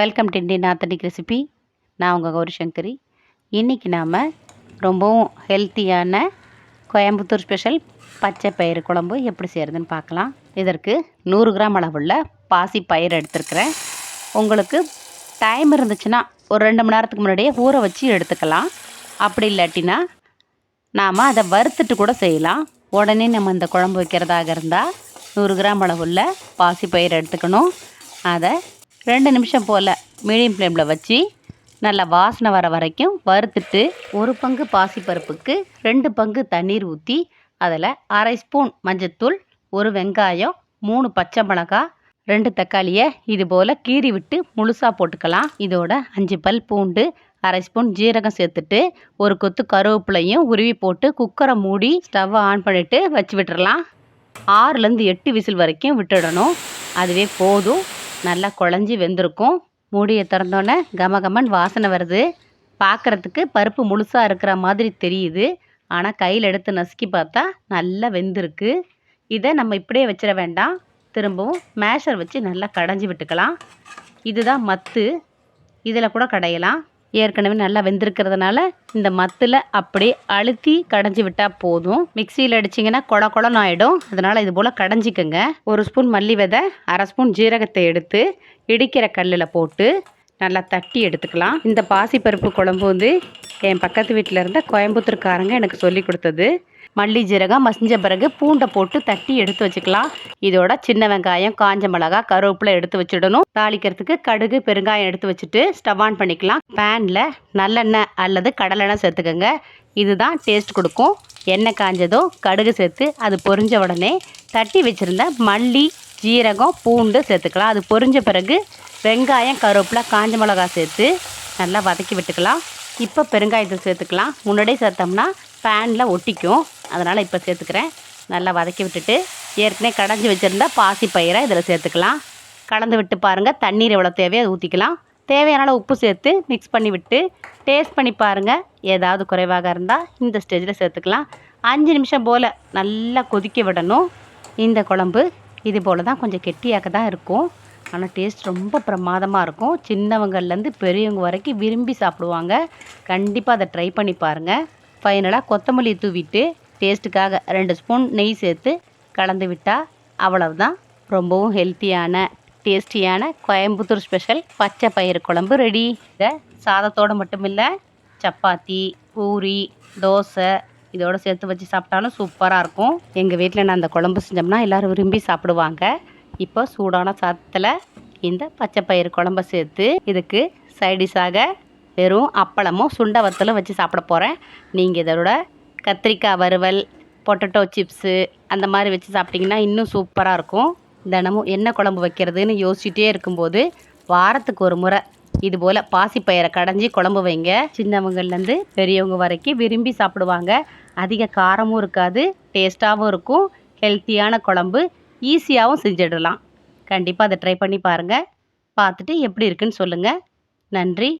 Welcome to Indian authentic recipe நான் உங்கள் கௌரி சங்கரி இன்றைக்கி நாம் ரொம்பவும் ஹெல்த்தியான கோயம்புத்தூர் ஸ்பெஷல் பச்சை பயிறு குழம்பு எப்படி செய்கிறதுன்னு பார்க்கலாம். இதற்கு நூறு கிராம் அளவுள்ள பாசி பயிர் எடுத்துருக்கிறேன். உங்களுக்கு டைம் இருந்துச்சுன்னா ஒரு ரெண்டு மணி நேரத்துக்கு முன்னாடியே ஊற வச்சு எடுத்துக்கலாம். அப்படி இல்லாட்டினா நாம் அதை வறுத்துட்டு கூட செய்யலாம். உடனே நம்ம இந்த குழம்பு வைக்கிறதாக இருந்தால் நூறு கிராம் அளவுள்ள பாசி பயிர் எடுத்துக்கணும். அதை ரெண்டு நிமிஷம் போல் மீடியம் ஃப்ளேமில் வச்சு நல்லா வாசனை வர வரைக்கும் வறுத்துட்டு ஒரு பங்கு பாசிப்பருப்புக்கு ரெண்டு பங்கு தண்ணீர் ஊற்றி அதில் அரை ஸ்பூன் மஞ்சத்தூள் ஒரு வெங்காயம் மூணு பச்சை மிளகாய் ரெண்டு தக்காளியை இது போல் கீறி விட்டு முழுசாக போட்டுக்கலாம். இதோட அஞ்சு பல் பூண்டு அரை ஸ்பூன் ஜீரகம் சேர்த்துட்டு ஒரு கொத்து கருவேப்பிலையும் உருவி போட்டு குக்கரை மூடி ஸ்டவ்வை ஆன் பண்ணிவிட்டு வச்சு விட்டுறலாம். ஆறுலேருந்து எட்டு விசில் வரைக்கும் விட்டுடணும். அதுவே போதும். நல்லா குழஞ்சி வெந்திருக்கும். மூடியை திறந்தோன்னே கமகமன் வாசனை வருது. பார்க்குறதுக்கு பருப்பு முழுசாக இருக்கிற மாதிரி தெரியுது. ஆனால் கையில் எடுத்து நசுக்கி பார்த்தா நல்லா வெந்திருக்கு. இதை நம்ம இப்படியே வச்சிட வேண்டாம். திரும்பவும் மேஷர் வச்சு நல்லா கடைஞ்சி விட்டுக்கலாம். இதுதான் மத்து. இதில் கூட கடையலாம். ஏற்கனவே நல்லா வெந்திருக்கிறதுனால இந்த மத்தில் அப்படியே அழுத்தி கடைஞ்சி விட்டால் போதும். மிக்சியில் அடிச்சிங்கன்னா குள குளம் ஆகிடும் அதனால் இது போல் கடைஞ்சிக்கோங்க. ஒரு ஸ்பூன் மல்லி விதை அரை ஸ்பூன் ஜீரகத்தை எடுத்து இடிக்கிற கல்லில் போட்டு நல்லா தட்டி எடுத்துக்கலாம். இந்த பாசிப்பருப்பு குழம்பு வந்து என் பக்கத்து வீட்டில் இருந்த கோயம்புத்தூர்காரங்க எனக்கு சொல்லி கொடுத்தது. மல்லி ஜீரகம் மசிஞ்ச பிறகு பூண்டை போட்டு தட்டி எடுத்து வச்சுக்கலாம். இதோட சின்ன வெங்காயம் காஞ்ச மிளகா கருவேப்பிலை எடுத்து வச்சிடணும். தாளிக்கிறதுக்கு கடுகு பெருங்காயம் எடுத்து வச்சுட்டு ஸ்டவ் ஆன் பண்ணிக்கலாம். பேனில் நல்லெண்ணெய் அல்லது கடலெண்ணெய் சேர்த்துக்கோங்க. இதுதான் டேஸ்ட் கொடுக்கும். எண்ணெய் காஞ்சதோ கடுகு சேர்த்து அது பொரிஞ்ச உடனே தட்டி வச்சுருந்த மல்லி ஜீரகம் பூண்டு சேர்த்துக்கலாம். அது பொரிஞ்ச பிறகு வெங்காயம் கருவேப்பிலை காஞ்ச மிளகா சேர்த்து நல்லா வதக்கி விட்டுக்கலாம். இப்போ பெருங்காயத்தை சேர்த்துக்கலாம். முன்னாடியே சேர்த்தோம்னா பேனில் ஒட்டிக்கும். அதனால் இப்போ சேர்த்துக்கிறேன். நல்லா வதக்கி விட்டுட்டு ஏற்கனவே கடைஞ்சி வச்சுருந்தா பாசி பயிரை இதில் சேர்த்துக்கலாம். கலந்து விட்டு பாருங்கள் தண்ணீர் எவ்வளோ தேவையோ அதை ஊற்றிக்கலாம் தேவையான உப்பு சேர்த்து மிக்ஸ் பண்ணி விட்டு டேஸ்ட் பண்ணி பாருங்கள் ஏதாவது குறைவாக இருந்தால் இந்த ஸ்டேஜில் சேர்த்துக்கலாம். அஞ்சு நிமிஷம் போல் நல்லா கொதிக்க விடணும். இந்த குழம்பு இது போல் தான் கொஞ்சம் கெட்டியாக தான் இருக்கும். ஆனால் டேஸ்ட் ரொம்ப பிரமாதமாக இருக்கும். சின்னவங்கள்லேருந்து பெரியவங்க வரைக்கும் விரும்பி சாப்பிடுவாங்க. கண்டிப்பாக அதை ட்ரை பண்ணி பாருங்கள் ஃபைனலாக கொத்தமல்லி தூவிட்டு டேஸ்ட்டுக்காக ரெண்டு ஸ்பூன் நெய் சேர்த்து கலந்து விட்டால் அவ்வளவுதான். ரொம்பவும் ஹெல்த்தியான டேஸ்டியான கோயம்புத்தூர் ஸ்பெஷல் பச்சை பயிறு குழம்பு ரெடி. இதை சாதத்தோடு மட்டும் இல்லை சப்பாத்தி பூரி தோசை இதோடு சேர்த்து வச்சு சாப்பிட்டாலும் சூப்பராக இருக்கும். எங்கள் வீட்டில் நான் அந்த குழம்பு செஞ்சோம்னா எல்லோரும் விரும்பி சாப்பிடுவாங்க. இப்போ சூடான சாதத்தில் இந்த பச்சை பயிறு குழம்ப சேர்த்து இதுக்கு சைடிஷாக வெறும் அப்பளமும் சுண்டை வத்தலும் வச்சு சாப்பிட போகிறேன் நீங்கள் இதோட கத்திரிக்காய் வறுவல் பொட்டட்டோ சிப்ஸு அந்த மாதிரி வச்சு சாப்பிட்டிங்கன்னா இன்னும் சூப்பராக இருக்கும். தினமும் என்ன குழம்பு வைக்கிறதுன்னு யோசிச்சுட்டே இருக்கும்போது வாரத்துக்கு ஒரு முறை இது போல் பாசிப்பயிரை கடைஞ்சி குழம்பு வைங்க. சின்னவங்கள்லேருந்து பெரியவங்க வரைக்கும் விரும்பி சாப்பிடுவாங்க. அதிக காரமும் இருக்காது டேஸ்ட்டாகவும் இருக்கும் ஹெல்த்தியான குழம்பு ஈஸியாகவும் செஞ்சிடலாம். கண்டிப்பாக அதை ட்ரை பண்ணி பாருங்கள் பார்த்துட்டு எப்படி இருக்குன்னு சொல்லுங்கள் நன்றி.